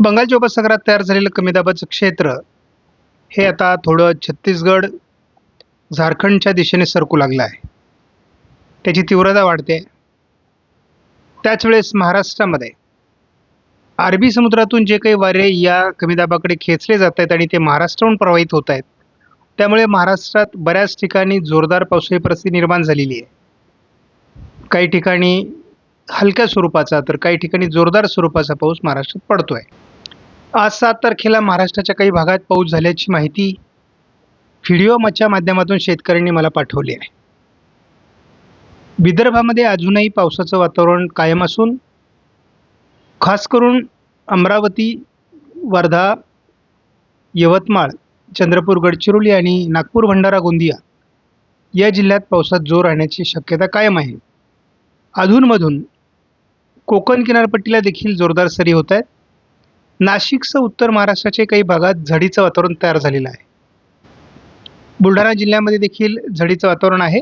बंगालच्या उपसागरात तयार झालेलं कमी दाबाचं क्षेत्र हे आता थोडं छत्तीसगड झारखंडच्या दिशेने सरकू लागलं आहे. त्याची तीव्रता वाढते. त्याच वेळेस महाराष्ट्रामध्ये अरबी समुद्रातून जे काही वारे या कमी दाबाकडे खेचले जात आहेत आणि ते महाराष्ट्राहून प्रवाहित होत आहेत त्यामुळे महाराष्ट्रात बऱ्याच ठिकाणी जोरदार पावसाळी परिस्थिती निर्माण झालेली आहे. काही ठिकाणी हलक्या स्वरूपाचा तर काही ठिकाणी जोरदार स्वरूपाचा पाऊस महाराष्ट्रात पडतो आहे आज सात तारखेला महाराष्ट्राच्या काही भागात पाऊस झाल्याची माहिती व्हिडिओमच्या माध्यमातून शेतकऱ्यांनी मला पाठवली आहे. विदर्भामध्ये अजूनही पावसाचं वातावरण कायम असून खास करून अमरावती वर्धा यवतमाळ चंद्रपूर गडचिरोली आणि नागपूर भंडारा गोंदिया या जिल्ह्यात पावसात जोर राहण्याची शक्यता कायम आहे. अधूनमधून कोकण किनारपट्टीला देखील जोरदार सरी होत आहेत. नाशिकसह उत्तर महाराष्ट्राच्या काही भागात झडीचं वातावरण तयार झालेलं आहे. बुलढाणा जिल्ह्यामध्ये देखील झडीचं वातावरण आहे.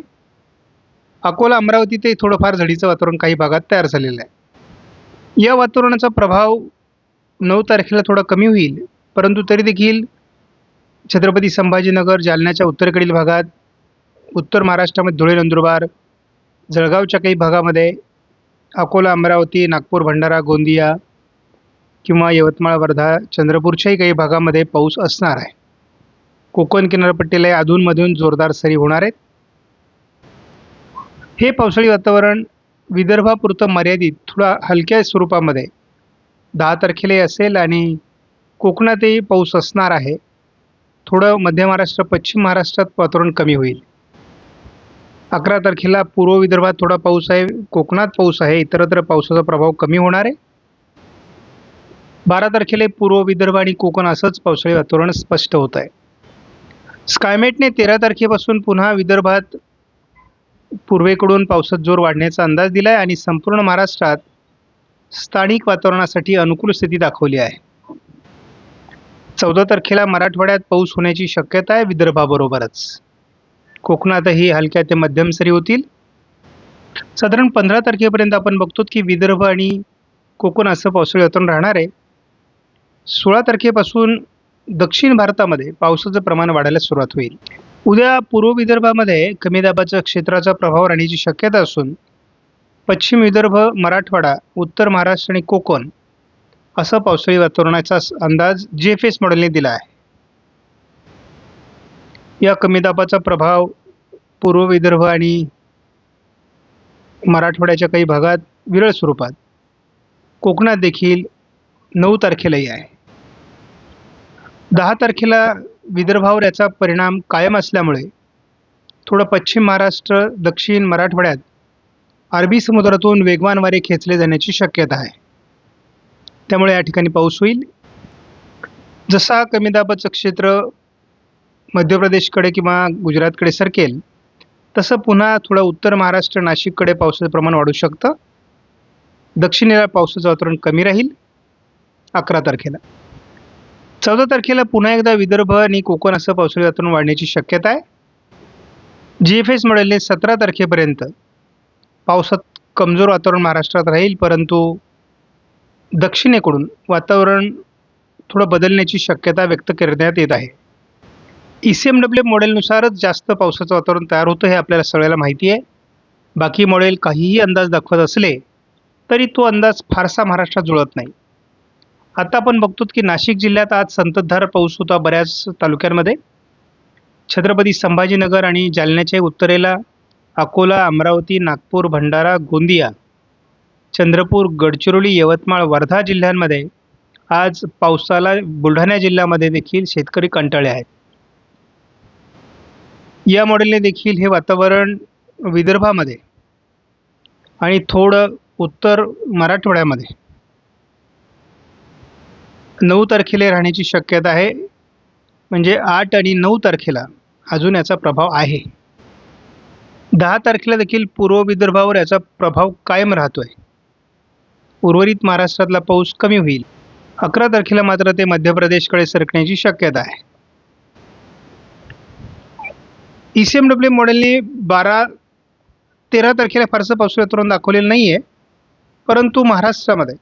अकोला अमरावती ते थोडंफार झडीचं वातावरण काही भागात तयार झालेलं आहे. या वातावरणाचा प्रभाव नऊ तारखेला थोडा कमी होईल परंतु तरी देखील छत्रपती संभाजीनगर जालन्याच्या उत्तरेकडील भागात उत्तर महाराष्ट्रामध्ये धुळे नंदुरबार जळगावच्या काही भागामध्ये अकोला अमरावती नागपूर भंडारा गोंदिया किंवा यवतमाळ वर्धा चंद्रपूरच्याही काही भागामध्ये पाऊस असणार आहे. कोकण किनारपट्टीला अधूनमधून जोरदार सरी होणार आहेत. हे पावसाळी वातावरण विदर्भापुरतं मर्यादित थोडा हलक्या स्वरूपामध्ये दहा तारखेलाही असेल आणि कोकणातही पाऊस असणार आहे. थोडं मध्य महाराष्ट्र पश्चिम महाराष्ट्रात वातावरण कमी होईल. अकरा तारखेला पूर्व विदर्भात थोडा पाऊस आहे कोकणात पाऊस आहे इतरत्र पावसाचा प्रभाव कमी होणार आहे. बारा तारखेला पूर्व विदर्भ आणि कोकण असंच पावसाळी वातावरण स्पष्ट होत आहे. स्कायमेटने तेरा तारखेपासून पुन्हा विदर्भात पूर्वेकडून पावसात जोर वाढण्याचा अंदाज दिला आहे आणि संपूर्ण महाराष्ट्रात स्थानिक वातावरणासाठी अनुकूल स्थिती दाखवली आहे. चौदा तारखेला मराठवाड्यात पाऊस होण्याची शक्यता आहे विदर्भाबरोबरच. कोकणातही हलक्या ते मध्यम सरी होतील. साधारण पंधरा तारखेपर्यंत आपण बघतो की विदर्भ आणि कोकण असं पावसाळी वातावरण राहणार आहे. सोळा तारखेपासून दक्षिण भारतामध्ये पावसाचं प्रमाण वाढायला सुरुवात होईल. उद्या पूर्व विदर्भामध्ये कमी दाबाच्या क्षेत्राचा प्रभाव राहण्याची शक्यता असून पश्चिम विदर्भ मराठवाडा उत्तर महाराष्ट्र आणि कोकण असा पावसाळी वातावरणाचा अंदाज जे एफ एस मॉडेलने दिला आहे. या कमी दाबाचा प्रभाव पूर्व विदर्भ आणि मराठवाड्याच्या काही भागात विरळ स्वरूपात कोकणात देखील नऊ तारखेलाही आहे. दहा तारखेला विदर्भावर याचा परिणाम कायम असल्यामुळे थोडं पश्चिम महाराष्ट्र दक्षिण मराठवाड्यात अरबी समुद्रातून वेगवान वारे खेचले जाण्याची शक्यता आहे. त्यामुळे या ठिकाणी पाऊस होईल. जसा कमी दाबाचं क्षेत्र मध्य प्रदेशकडे किंवा गुजरातकडे सरकेल तसं पुन्हा थोडं उत्तर महाराष्ट्र नाशिककडे पावसाचं प्रमाण वाढू शकतं. दक्षिणेला पावसाचं वातावरण कमी राहील अकरा तारखेला. चौदा तारखेला पुन्हा एकदा विदर्भ आणि कोकण असं पावसाळी वातावरण वाढण्याची शक्यता आहे. जी एफ एस मॉडेलने सतरा तारखेपर्यंत पावसात कमजोर वातावरण महाराष्ट्रात राहील परंतु दक्षिणेकडून वातावरण थोडं बदलण्याची शक्यता व्यक्त करण्यात येत आहे. ई सी एम डब्ल्यू मॉडेलनुसारच जास्त पावसाचं वातावरण तयार होतं हे आपल्याला सगळ्याला माहिती आहे. बाकी मॉडेल काहीही अंदाज दाखवत असले तरी तो अंदाज फारसा महाराष्ट्रात जुळत नाही. आता आपण बघतो की नाशिक जिल्ह्यात आज संततधार पाऊस होता बऱ्याच तालुक्यांमध्ये. छत्रपती संभाजीनगर आणि जालन्याच्या उत्तरेला अकोला अमरावती नागपूर भंडारा गोंदिया चंद्रपूर गडचिरोली यवतमाळ वर्धा जिल्ह्यांमध्ये आज पावसाला बुलढाणा जिल्ह्यामध्ये देखील शेतकरी कंटाळे आहेत. या मॉडेलने देखील हे वातावरण विदर्भामध्ये आणि थोडं उत्तर मराठवाड्यामध्ये नऊ तारखेला राहण्याची शक्यता आहे. म्हणजे आठ आणि नऊ तारखेला अजून याचा प्रभाव आहे. दहा तारखेला देखील पूर्व विदर्भावर याचा प्रभाव कायम राहतो आहे उर्वरित महाराष्ट्रातला पाऊस कमी होईल. अकरा तारखेला मात्र ते मध्य प्रदेशकडे सरकण्याची शक्यता आहे. ई सी एम डब्ल्यू मॉडेलने बारा तेरा तारखेला फारसं पाऊस वातावरण दाखवलेलं नाही आहे परंतु महाराष्ट्रामध्ये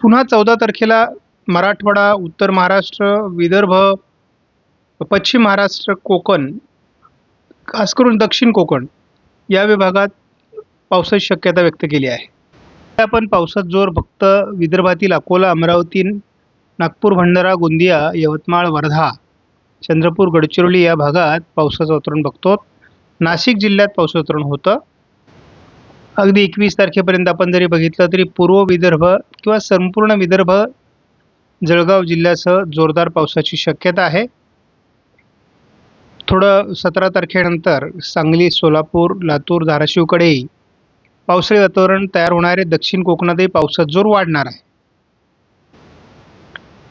पुन्हा चौदा तारखेला मराठवाडा उत्तर महाराष्ट्र विदर्भ पश्चिम महाराष्ट्र कोकण खास करून दक्षिण कोकण या विभागात पावसाची शक्यता व्यक्त केली आहे. आपण पावसात जोर फक्त विदर्भातील अकोला अमरावती नागपूर भंडारा गोंदिया यवतमाळ वर्धा चंद्रपूर गडचिरोली या भागात पावसाचं वातावरण बघतो. नाशिक जिल्ह्यात पावसाचं वातावरण होतं. अगदी एकवीस तारखेपर्यंत आपण जरी बघितलं तरी पूर्व विदर्भ किंवा संपूर्ण विदर्भ जळगाव जिल्ह्यासह जोरदार पावसाची शक्यता आहे. थोडं सतरा तारखेनंतर सांगली सोलापूर लातूर धाराशिवकडेही पावसाळी वातावरण तयार होणारे दक्षिण कोकणातही पावसाचा जोर वाढणार आहे.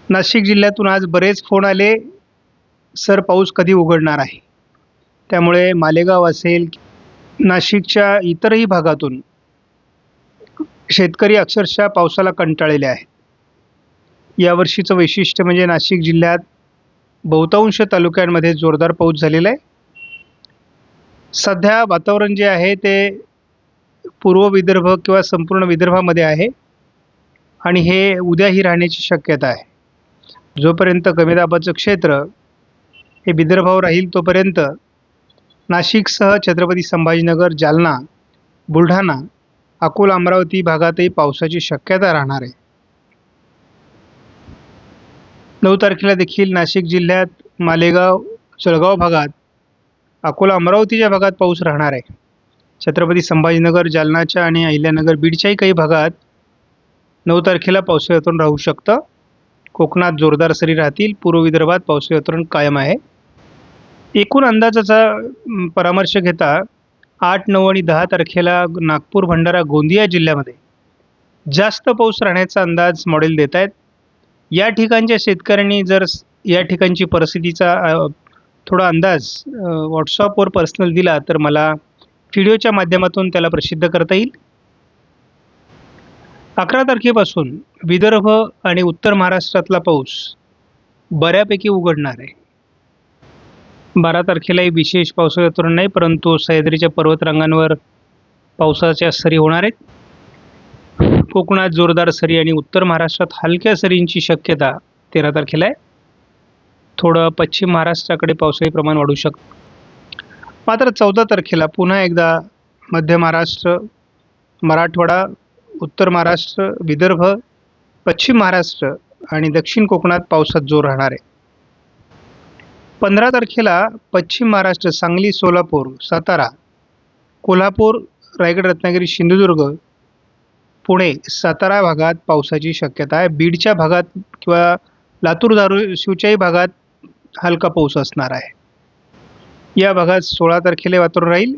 नाशिक जिल्ह्यातून आज बरेच फोन आले. सर पाऊस कधी उघडणार आहे? त्यामुळे मालेगाव असेल नाशिकच्या इतरही भागातून शेतकरी अक्षरशः पावसाला कंटाळलेले आहेत. यावर्षीचं वैशिष्ट्य म्हणजे नाशिक जिल्ह्यात बहुतांश तालुक्यांमध्ये जोरदार पाऊस झालेला आहे. सध्या वातावरण जे आहे ते पूर्व विदर्भ किंवा संपूर्ण विदर्भामध्ये आहे आणि हे उद्याही राहण्याची शक्यता आहे. जोपर्यंत कमी दाबाचं क्षेत्र हे विदर्भावर राहील तोपर्यंत नाशिकसह छत्रपती संभाजीनगर जालना बुलढाणा अकोला अमरावती भागातही पावसाची शक्यता राहणार आहे. नऊ तारखेला देखील नाशिक जिल्ह्यात मालेगाव जळगाव भागात अकोला अमरावतीच्या भागात पाऊस राहणार आहे. छत्रपती संभाजीनगर जालनाच्या आणि अहिल्यानगर बीडच्याही काही भागात नऊ तारखेला पावसाळी वातावरण राहू शकतं. कोकणात जोरदार सरी राहतील. पूर्व विदर्भात पावसाळी वातावरण कायम आहे. एकूण अंदाजाचा परामर्श घेता आठ नऊ आणि दहा तारखेला नागपूर भंडारा गोंदिया जिल्ह्यामध्ये जास्त पाऊस राहण्याचा अंदाज मॉडेल देत आहेत या ठिकाणच्या शेतकऱ्यांनी जर या ठिकाणची परिस्थितीचा थोडा अंदाज व्हॉट्सअपवर पर्सनल दिला तर मला व्हिडिओच्या माध्यमातून त्याला प्रसिद्ध करता येईल. अकरा तारखेपासून विदर्भ आणि उत्तर महाराष्ट्रातला पाऊस बऱ्यापैकी उघडणार आहे. बारा तारखेलाही विशेष पावसाळी वातावरण नाही परंतु सह्याद्रीच्या पर्वतरांगांवर पावसाच्या सरी होणार आहेत. कोकणात जोरदार सरी आणि उत्तर महाराष्ट्रात हलक्या सरींची शक्यता तेरा तारखेला आहे. थोडं पश्चिम महाराष्ट्राकडे पावसाळी प्रमाण वाढू शकतं मात्र चौदा तारखेला पुन्हा एकदा मध्य महाराष्ट्र मराठवाडा उत्तर महाराष्ट्र विदर्भ पश्चिम महाराष्ट्र आणि दक्षिण कोकणात पावसात जोर राहणार आहे. पंधरा तारखेला पश्चिम महाराष्ट्र सांगली सोलापूर सातारा कोल्हापूर रायगड रत्नागिरी सिंधुदुर्ग पुणे सातारा भागात पावसाची शक्यता आहे. बीडच्या भागात किंवा लातूर धाराशिवच्याही भागात हलका पाऊस असणार आहे. या भागात सोळा तारखेला वातावरण राहील.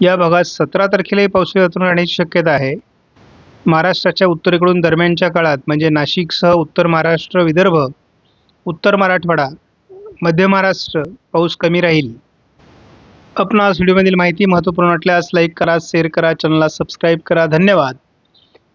या भागात सतरा तारखेलाही पावसाळी वातावरण राहण्याची शक्यता आहे. महाराष्ट्राच्या उत्तरेकडून दरम्यानच्या काळात म्हणजे नाशिकसह उत्तर महाराष्ट्र विदर्भ उत्तर मराठवाडा मध्य महाराष्ट्र पाऊस कमी राहील. आपणास व्हिडिओमधील माहिती महत्त्वपूर्ण वाटल्यास लाईक करा शेअर करा चॅनलला सबस्क्राईब करा. धन्यवाद.